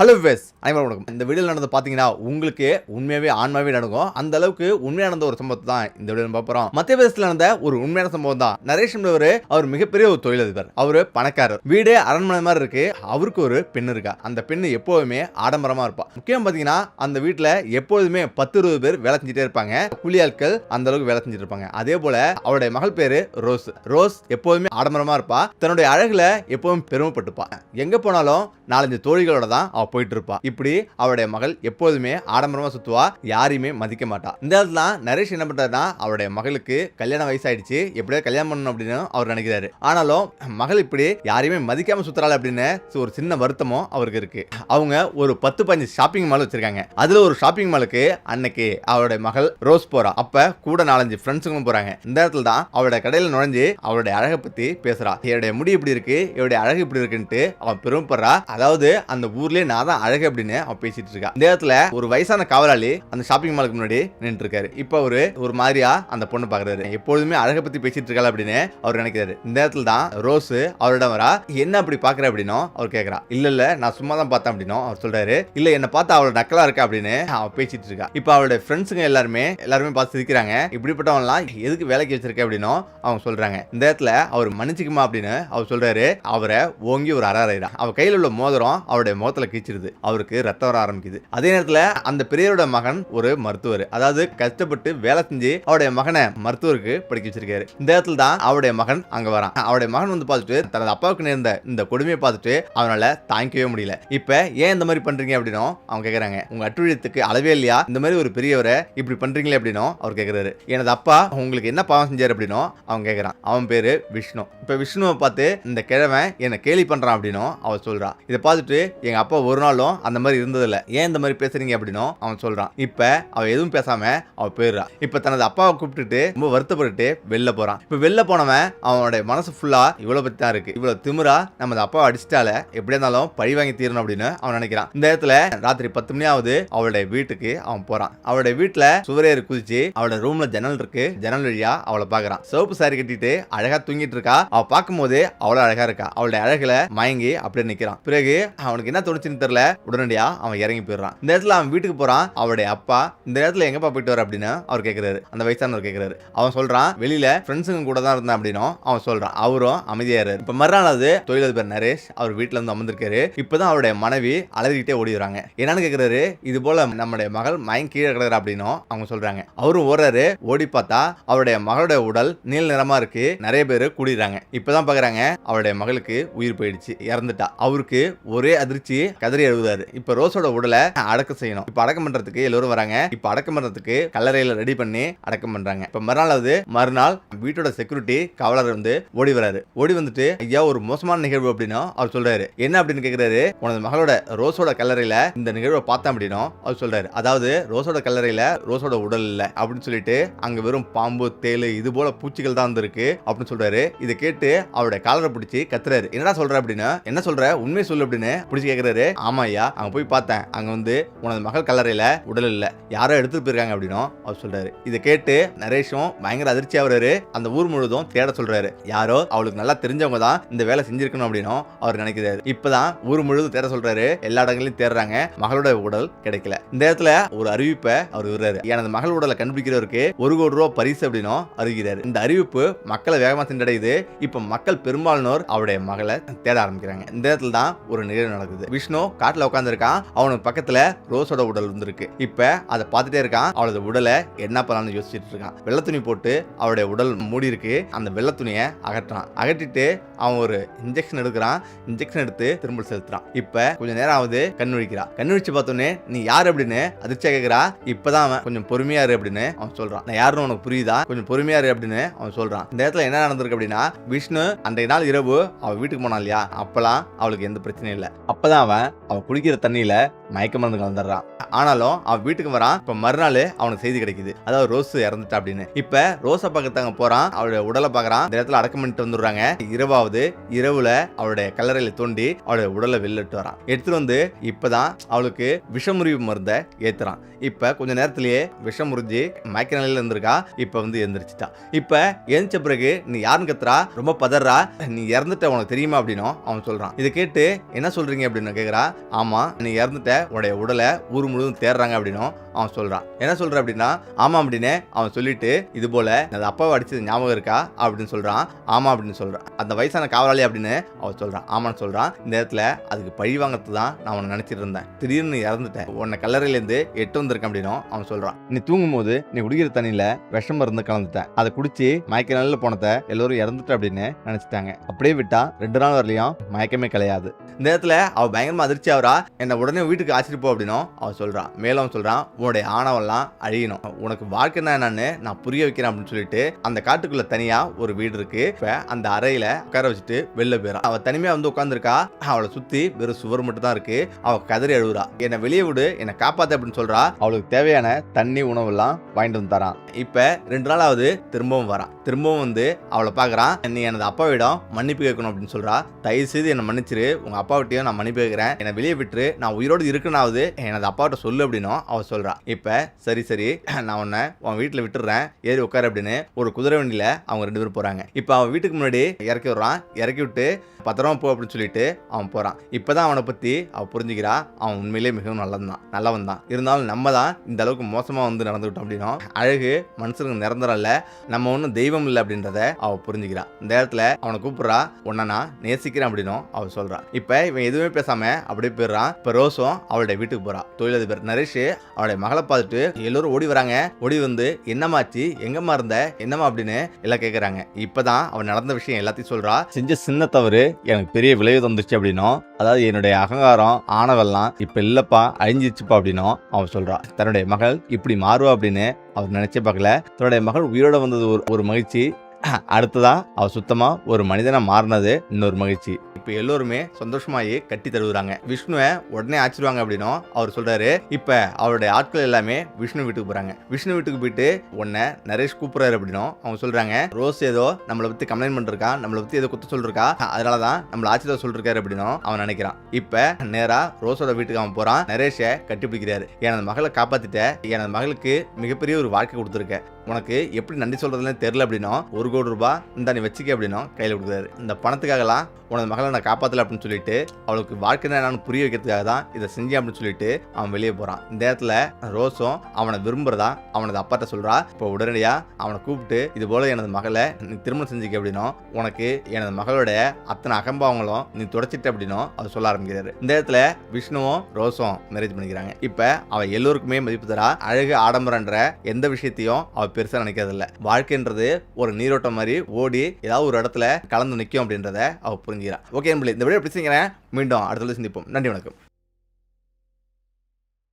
Hello ways அனைவரும் வணக்கம். இந்த வீடியோவில் நடந்து பார்த்தீங்கன்னா உங்களுக்கு உண்மையாகவே ஆன்மாவே நடக்கும். அந்த அளவுக்கு உண்மையாக நடந்த ஒரு சம்பவத்தை தான் இந்த வீடியோ பார்க்குறோம் மத்திய பிரதேசத்தில் நடந்த ஒரு உண்மையான சம்பவம் தான். நரேஷ் என்பவர் அவர் மிகப்பெரிய ஒரு தொழிலதிபர். அவர் பணக்காரர். வீடு அரண்மனை மாதிரி இருக்கு. அவருக்கு ஒரு பெண் இருக்கா. அந்த பெண் எப்போதுமே ஆடம்பரமாக இருப்பா. முக்கியம் பார்த்தீங்கன்னா அந்த வீட்டில் எப்போதுமே பத்து இருபது பேர் வேலை செஞ்சுட்டே இருப்பாங்க. கூலி ஆட்கள் அந்த அளவுக்கு வேலை செஞ்சுட்டு இருப்பாங்க. அதே போல அவருடைய மகள் பேரு ரோஸ். ரோஸ் எப்போதுமே ஆடம்பரமாக இருப்பா. தன்னுடைய அழகுல எப்பவும் பெருமைப்பட்டுப்பா. எங்கே போனாலும் நாலஞ்சு தோழிகளோட தான் போயிட்டு இருப்பா இப்படி அவருடைய மகள் எப்போதுமே ஆடம்பரமா சுத்துவா யாரையுமே மதிக்க மாட்டா. இந்த இடத்துல நரேஷ் என்ன பண்றாருன்னா அவருடைய மகளுக்கு கல்யாணம் வயசாயிடுச்சு. எப்படியோ கல்யாணம் பண்ணணும் அப்படின்னு அவர் நினைக்கிறாரு. ஆனாலும் மகள் இப்படி யாரையுமே மதிக்காம சுத்துறாள் அப்படின்னு ஒரு சின்ன வருத்தமும் அவருக்கு இருக்கு. அவங்க ஒரு பத்து பதினஞ்சு ஷாப்பிங் மால் வச்சிருக்காங்க. அதுல ஒரு ஷாப்பிங் மாலுக்கு அன்னைக்கு அவருடைய மகள் ரோஸ் போறா. அப்ப கூட நாலஞ்சு ஃப்ரெண்ட்ஸுங்களும் போறாங்க. இந்த இடத்துல தான் அவருடைய கடையில நுழைஞ்சு அவருடைய அழகை பத்தி பேசுறா. என்னுடைய முடி இப்படி இருக்கு இவருடைய அழகு இப்படி இருக்குன்ட்டு அவன் பெருமைப்படுறா. அதாவது அந்த ஊர்லயே நான் தான் அழகு அப்படின்னு அவன் பேசிட்டு இருக்கா. இந்த இடத்துல ஒரு வயசான காவலாளி அந்த ஷாப்பிங் மாலுக்கு முன்னாடி நின்று இருக்காரு இப்ப அவரு ஒரு மாதிரியா அந்த பொண்ணு பாக்குறாரு. எப்பொழுதுமே அழகை பத்தி பேசிட்டு இருக்காள் அப்படின்னு அவர் நினைக்கிறாரு. இந்த இடத்துல தான் ரோஸ் அவரிடம் வரா. என்ன அப்படி பாக்குற அப்படின்னும் அவர் கேக்குறா. இல்ல இல்ல நான் சும்மா தான் பார்த்தேன் அப்படின்னும் அவர் சொல்றாரு. இல்ல என்ன பார்த்தா அவளோட நக்கலா இருக்கா? அப்படின்னு அவன் பேசிட்டு இருக்கா. இப்ப அவளோட ஃப்ரெண்ட்ஸுங்க எல்லாருமே எல்லாருமே பார்த்து சிரிக்கிறாங்க. இப்படிப்பட்டவன்லாம் எதுக்கு வேலைக்கு வச்சிருக்க அப்படின்னும் அவங்க சொல்றாங்க. இந்த இடத்துல அவர் மன்னிச்சுக்குமா அப்படின்னு அவர் சொல்றாரு. அவரை ஓங்கி ஒரு அறாயிரா அவ கையில் உள்ள மோதிரம் அவருடைய முகத்துல கீச்சிருது அவருக்கு ரத்தம் வர ஆரம்பிக்குது. அதே நேரத்துல அந்த பெரியவரோட மகன் ஒரு மருத்துவர். அதாவது கஷ்டப்பட்டு வேலை செஞ்சு அவருடைய மகனை மருத்துவருக்கு படிக்க வச்சிருக்காரு. இந்த இடத்துல தான் அவருடைய மகன் அங்க வரான். அவருடைய மகன் வந்து பார்த்துட்டு தனது அப்பாவுக்கு நேர்ந்த இந்த கொடுமையை பார்த்துட்டு அவனால தாங்கிக்கவே முடியல. இப்ப ஏன் இந்த மாதிரி பண்றீங்க அப்படின்னும் அவங்க கேக்குறாங்க. உங்க அட்டுழியத்துக்கு அளவே இல்லையா? இந்த மாதிரி ஒரு பெரியவரை இப்படி பண்றீங்களே அப்படின்னும் அவர் கேக்குறாரு. எனது அப்பா உங்களுக்கு என்ன பாவம் செஞ்சாரு அப்படின்னும் அவன் கேக்குறான். அவன் பேரு விஷ்ணு. இப்ப விஷ்ணுவை பார்த்து இந்த கிழவன் என்னை கேலி பண்றான் அப்படின்னும் அவர் சொல்றான் இதை பார்த்துட்டு எங்க அப்பா ஒரு நாளும் அந்த மாதிரி இருந்ததில்ல. ஏன் இந்த மாதிரி பேசுறீங்க அப்படின்னும் அவன் சொல்றான். இப்ப அவ எதுவும் பேசாம அவ போயிடுறா. இப்ப தனது அப்பாவை கூப்பிட்டுட்டு ரொம்ப வருத்தப்பட்டு வெளில போறான். இப்ப வெளில போனவன் அவனுடைய மனசு ஃபுல்லா இவ்வளவு பத்தி தான் இருக்கு. இவ்வளவு திமிரா நம்ம அப்பாவை அடிச்சிட்டால எப்படியா இருந்தாலும் பழி வாங்கி தீரணும் அப்படின்னு அவன் நினைக்கிறான். இந்த இடத்துல ராத்திரி பத்து மணி ஆகுது. அவளுடைய வீட்டுக்கு அவன் போறான். அவளுடைய வீட்டுல சுவரேறி குதிச்சு அவளோட ரூம்ல ஜன்னல் இருக்கு. ஜன்னல் வழியா அவளை பாக்குறான். சிவப்பு சாரி கட்டிட்டு அழகா தூங்கிட்டு இருக்கா. அவ பார்க்கும்போது அவ்வளவு அழகா இருக்கா. அவளுடைய அழகுல மயங்கி அப்படியே நிக்கிறான். பிறகு அவனுக்கு என்ன தோணுச்சுன்னு தெரியல. உடனடியா அவன் இறங்கி போயிடுறான். இந்த இடத்துல அவன் வீட்டுக்கு போறான். அவருடைய அப்பா இந்த இடத்துல எங்கப்பா போயிட்டு வர அப்படின்னு அவர் கேக்குறாரு. அந்த வயசானவர் கேக்குறாரு. அவன் சொல்றான் வெளியில ஃப்ரெண்ட்ஸுங்க கூட தான் இருந்தான் அப்படின்னும் அவன் சொல்றான். அவரும் அமைதியாரு இப்ப மறுநாளாவது தொழிலதிபர் நரேஷ் அவர் வீட்டுல இருந்து அமர்ந்திருக்காரு. இப்பதான் அவருடைய மனைவி அலறிக்கிட்டே ஓடிடுறாங்க என்னன்னு கேக்குறாரு? இது போல நம்முடைய மகள் மயங்கி கீழே கிடக்குற அப்படின்னும் அவங்க சொல்றாங்க. அவரும் ஓடுறாரு. ஓடி பார்த்தா அவருடைய மகளுடைய உடல் நீல நிறமா இருக்கு. நிறைய பேர் கூடிடுறாங்க. இப்பதான் பாக்குறாங்க அவருடைய மகளுக்கு உயிர் போயிடுச்சு. இறந்துட்டா. அவருக்கு ஒரே அதிர்ச்சி கதறி எழுதுறாரு இப்ப ரோஸோட உடலை அடக்கம் செய்யணும். இப்ப அடக்கம் பண்றதுக்கு எல்லோரும் வராங்க. இப்ப அடக்கம் பண்றதுக்கு கல்லறையில ரெடி பண்ணி அடக்கம் பண்றாங்க. இப்ப மறுநாளாவது மறுநாள் வீட்டோட செக்யூரிட்டி காவலர் வந்து ஓடி வராரு. ஓடி வந்துட்டு ஐயா ஒரு மோசமான நிகழ்வு அப்படின்னா? அவர் சொல்றாரு. என்ன அப்படின்னு கேக்குறாரு? உனது மகளோட ரோஸோட கல்லறையில இந்த நிகழ்வை பார்த்தா அப்படின்னும் அவர் சொல்றாரு. அதாவது ரோஸோட கல்லறையில ரோஸோட உடல் இல்ல. அப்படின்னு சொல்லிட்டு அங்க வெறும் பாம்பு தேலு இது போல பூச்சிகள் தான் வந்திருக்கு அப்படின்னு சொல்றாரு. இதை கேட்டு அவருடைய காலரை பிடிச்சி கத்துறாரு. என்னடா சொல்ற அப்படின்னு? என்ன சொல்ற? உண்மை சொல்லு அப்படின்னு பிடிச்சி கேக்குறாரு. ஆமா ஐயா அங்க போய் பார்த்தேன். அங்க வந்து உனது மகள் கல்லறையில உடல் இல்ல. யாரோ எடுத்துட்டு போயிருக்காங்க அப்படின்னும் அவர் சொல்றாரு. இதை கேட்டு நரேஷும் பயங்கர அதிர்ச்சி ஆகுறாரு. அந்த ஊர் முழுதும் தேட சொல்றாரு. யாரோ அவளுக்கு நல்லா தெரிஞ்சவங்க தான் இந்த வேலை செஞ்சிருக்கணும் அப்படின்னும் அவர் நினைக்கிறாரு. இப்பதான் ஊர் முழுதும் தேட சொல்றாரு. எல்லா இடங்களையும் தேடுறாங்க. மகளோட உடல் கிடைக்கல. இந்த இடத்துல ஒரு அறிவிப்பை அவர் விடுறாரு. எனது மகள் உடலை கண்டுபிடிக்கிறவருக்கு ஒரு கோடி ரூபா பரிசு அப்படின்னும் அறிவிக்கிறாரு. இந்த அறிவிப்பு மக்களை வேகமா சென்றடையுது. இப்ப மக்கள் பெரும்பாலானோர் அவருடைய மகளை தேட ஆரம்பிக்கிறாங்க. இந்த இடத்துல தான் ஒரு நிகழ்வு நடக்குது. விஷ்ணு காட்டுல உட்காந்துருக்கான் அவனுக்கு பக்கத்துல ரோஸோட உடல் இருந்திருக்கு. இப்ப அதை பார்த்துட்டே இருக்கான். அவளோட உடலை என்ன பண்ணலாம்னு யோசிச்சுட்டு இருக்கான். வெள்ளை துணி போட்டு அவளுடைய உடல் மூடி இருக்கு. அந்த வெள்ளை துணியை அகற்றான். அகற்றிட்டு அவன் ஒரு இன்ஜெக்ஷன் எடுக்கிறான். இன்ஜெக்ஷன் எடுத்து திரும்ப செலுத்துறான். இப்ப கொஞ்ச நேரம் ஆகுது கண் விழிக்கிறான். கண் விழிச்சு பார்த்தோன்னே நீ யார் அப்படின்னு அதிர்ச்சியா கேட்கிறா இப்பதான் அவன் கொஞ்சம் பொறுமையா இரு அப்படின்னு அவன் சொல்றான். நான் யாருன்னு உனக்கு புரியுதா? கொஞ்சம் பொறுமையா இரு அப்படின்னு அவன் சொல்றான். இந்த இடத்துல என்ன நடந்திருக்கு அப்படின்னா விஷ்ணு அன்றைய நாள் இரவு அவள் வீட்டுக்கு போனான் இல்லையா? அப்பெல்லாம் அவளுக்கு எந்த பிரச்சனையும் இல்லை. அப்பதான் அவன் அவன் குடிக்கிற தண்ணியில மயக்க மருந்து கலந்துடுறான். ஆனாலும் அவன் வீட்டுக்கு வரான். இப்ப மறுநாள் அவனுக்கு செய்தி கிடைக்குது. அதாவது ரோஸ் இறந்துட்டா அப்படின்னு. இப்ப ரோஸை பக்கத்தாங்க போறான். அவளுடைய உடலை பாக்குறான் இந்த இடத்துல அடக்கம் பண்ணிட்டு வந்துடுறாங்க. இரவாவது இரவுல அவளுடைய கல்லறையில தோண்டி அவளுடைய உடலை வெளிலிட்டு வரான். எடுத்துட்டு வந்து இப்பதான் அவளுக்கு விஷமுறிவு மருந்தை ஏத்துறான். இப்ப கொஞ்ச நேரத்திலேயே விஷம் முறிஞ்சு மயக்க நிலையில இருந்திருக்கா. இப்ப வந்து எந்திரிச்சிட்டா. இப்ப எந்திரிச்ச பிறகு நீ யாருன்னு கத்துறா ரொம்ப பதறா. நீ இறந்துட்ட உனக்கு தெரியுமா அப்படின்னும் அவன் சொல்றான். இதை கேட்டு என்ன சொல்றீங்க அப்படின்னு கேக்குறா? ஆமா நீ இறந்துட்ட உடைய உடலை ஊர் முழுவதும் தேடுறாங்க அப்படின்னும். அவன் சொல்றான் என்ன சொல்ற அப்படின்னா ஆமா அப்படின்னு அவன் சொல்லிட்டு இது போல அது அப்பாவை அடிச்சது ஞாபகம் இருக்கா? அப்படின்னு சொல்றான். ஆமா அப்படின்னு சொல்றான். அந்த வயசான காவலாளி அப்படின்னு அவன் சொல்றான். ஆமான்னு சொல்றான். இந்த இடத்துல அதுக்கு பழி வாங்கறது தான் நான் உன்னை நினைச்சிட்டு இருந்தேன். திடீர்னு இறந்துட்டேன். உன்னை கல்லறையிலேருந்து எட்டு வந்திருக்கேன் அப்படின்னு அவன் சொல்றான். நீ தூங்கும் போது நீ குடிக்கிற தண்ணியில விஷம் மருந்து கலந்துட்டேன் அதை குடிச்சு மயக்க நல்ல போனத எல்லோரும் இறந்துட்டு அப்படின்னு நினைச்சிட்டாங்க. அப்படியே விட்டா ரெண்டு நாள் வரலையும் மயக்கமே கிடையாது. இந்த இடத்துல அவ பயங்கரமா அதிர்ச்சி ஆகுறா. என்னை உடனே வீட்டுக்கு அழைச்சிட்டு போ அப்படின்னும் அவன் சொல்றான். மேலும் அவன் சொல்றான் உன்னுடைய ஆணவெல்லாம் அழியணும். உனக்கு வாழ்க்கைன்னா என்னன்னு நான் புரிய வைக்கிறேன் அப்படின்னு சொல்லிட்டு அந்த காட்டுக்குள்ள தனியா ஒரு வீடு இருக்கு. இப்ப அந்த அறையில உட்கார வச்சுட்டு வெளில போயிடும் அவ தனிமையா வந்து உட்காந்துருக்கா அவளை சுத்தி வெறும் சுவர் மட்டும் தான் இருக்கு. அவ கதறி அழுகுறா என்னை வெளியே விடு. என்னை காப்பாத்து அப்படின்னு சொல்றா. அவளுக்கு தேவையான தண்ணி உணவெல்லாம் வாங்கிட்டு வந்து தரான். இப்ப ரெண்டு நாளாவது திரும்பவும் வரான். திரும்பவும் வந்து அவளை பாக்குறான். நீ எனது அப்பாவிடம் மன்னிப்பு கேட்கணும் அப்படின்னு சொல்றா. தயவு செய்து என்னை மன்னிச்சிரு. உங்க அப்பாவிட்டையும் நான் மன்னிப்பு கேட்கிறேன். என்னை வெளியே விட்டுரு. நான் உயிரோடு இருக்குனாவது எனது அப்பாவிட்ட சொல்லு அப்படின்னும் அவ சொல்றா. இப்ப சரி சரி நான் உன்னை உன் வீட்டுல விட்டுறேன். ஏறி உட்காரு அப்படின்னு ஒரு குதிரை வண்டியில அவங்க ரெண்டு பேரும் போறாங்க. இப்ப அவன் வீட்டுக்கு முன்னாடி இறக்கி விடுறான். இறக்கி விட்டு பத்திரமா போ அப்படின்னு சொல்லிட்டு அவன் போறான். இப்பதான் அவனை பத்தி அவ புரிஞ்சுக்கிறா. அவன் உண்மையிலேயே மிகவும் நல்லதான் தான். நல்லவன் தான். இருந்தாலும் நம்ம தான் இந்த அளவுக்கு மோசமா வந்து நடந்துக்கிட்டோம் அப்படின்னும் அழகு மனுஷனுக்கு நிரந்தரம் இல்ல. நம்ம ஒன்றும் தெய்வம் இல்லை அப்படின்றத அவ புரிஞ்சுக்கிறா. இந்த இடத்துல அவனை கூப்பிடுறா. உன்னை நான் நேசிக்கிறேன் அப்படின்னும் அவள் சொல்றா. இப்ப இவன் எதுவுமே பேசாம அப்படியே போயிடுறான். இப்ப ரோஸும் அவளுடைய வீட்டுக்கு போறா. தொழிலதிபர் நரேஷ் அவளுடைய மகளை பார்த்துட்டு எல்லோரும் ஓடி வராங்க. ஓடி வந்து என்னமாச்சு எங்கம்மா இருந்த? என்னம்மா? அப்படின்னு எல்லாம் கேட்குறாங்க இப்போதான் அவன் நடந்த விஷயம் எல்லாத்தையும் சொல்றா. செஞ்ச சின்ன தவறு எனக்கு பெரிய விளைவு தந்துச்சு அப்படின்னும். அதாவது என்னுடைய அகங்காரம் ஆணவெல்லாம் இப்போ இல்லப்பா அழிஞ்சிச்சுப்பா அப்படின்னும் அவன் சொல்றா. தன்னுடைய மகள் இப்படி மாறுவா அப்படின்னு அவர் நினைச்சே பார்க்கல. தன்னுடைய மகள் உயிரோட வந்தது ஒரு ஒரு மகிழ்ச்சி. அடுத்ததா அவ சுத்தமா ஒரு மனிதனை மாறினது இன்னொரு மகிழ்ச்சி. இப்ப எல்லோருமே சந்தோஷமாயி கட்டி தழுவுறாங்க விஷ்ணுவை உடனே ஆச்சிருவாங்க அப்படின்னும் அவர் சொல்றாரு இப்ப அவருடைய ஆட்கள் எல்லாமே விஷ்ணு வீட்டுக்கு போறாங்க. விஷ்ணு வீட்டுக்கு போயிட்டு உன்னை நரேஷ் கூப்பிடுறாரு அப்படின்னும் அவங்க சொல்றாங்க ரோஸ் ஏதோ நம்மளை பத்தி கம்ப்ளைண்ட் பண்ணிருக்கா நம்மளை பத்தி ஏதோ குத்த சொல்லிருக்கா அதனாலதான் நம்மள ஆச்சிரியர் சொல்லிருக்காரு அப்படின்னும் அவன் நினைக்கிறான். இப்ப நேரா ரோஸோட வீட்டுக்கு அவன் போறான் நரேஷை கட்டிப்பிடிக்கிறாரு. எனது மகளை காப்பாத்திட்ட? எனது மகளுக்கு மிகப்பெரிய ஒரு வாழ்க்கை கொடுத்துருக்க? உனக்கு எப்படி நன்றி சொல்றதுன்னு தெரியல அப்படின்னும் ஒரு கோடி ரூபாய் இந்த நீ வச்சுக்க அப்படின்னும் கையில் கொடுக்குறாரு. இந்த பணத்துக்காகலாம் உனது மகளை நான் காப்பாற்றல அப்படின்னு சொல்லிட்டு அவளுக்கு வாழ்க்கை என்னன்னு புரிய வைக்கிறதுக்காக தான் இதை செஞ்சேன் அப்படின்னு சொல்லிட்டு அவன் வெளியே போகிறான் இந்த இடத்துல ரோஸும் அவனை விரும்புறதா அவனது அப்பாட்ட சொல்கிறா இப்போ உடனடியாக அவனை கூப்பிட்டு இது போல் எனது மகளை நீ திருமணம் செஞ்சுக்க அப்படின்னும் உனக்கு எனது மகளோட அத்தனை அகம்பாவங்களும் நீ தொடச்சிட்ட அப்படின்னும் அவர் சொல்ல ஆரம்பிக்கிறாரு. இந்த இடத்துல விஷ்ணுவும் ரோஸும் மேரேஜ் பண்ணிக்கிறாங்க. இப்போ அவ எல்லோருக்குமே மதிப்பு தரா. அழகு ஆடம்பரன்ற எந்த விஷயத்தையும் அவள் பெருசாக நினைக்கிறதில்ல. வாழ்க்கைன்றது ஒரு நீரோட நீரோட்டம் மாதிரி ஓடி ஏதாவது ஒரு இடத்துல கலந்து நிற்கும் அப்படின்றத அவ புரிஞ்சுக்கிறான் ஓகே நண்பர்களே, இந்த வீடியோ பிடிச்சிங்கிறேன் மீண்டும் அடுத்த சந்திப்போம். நன்றி வணக்கம்.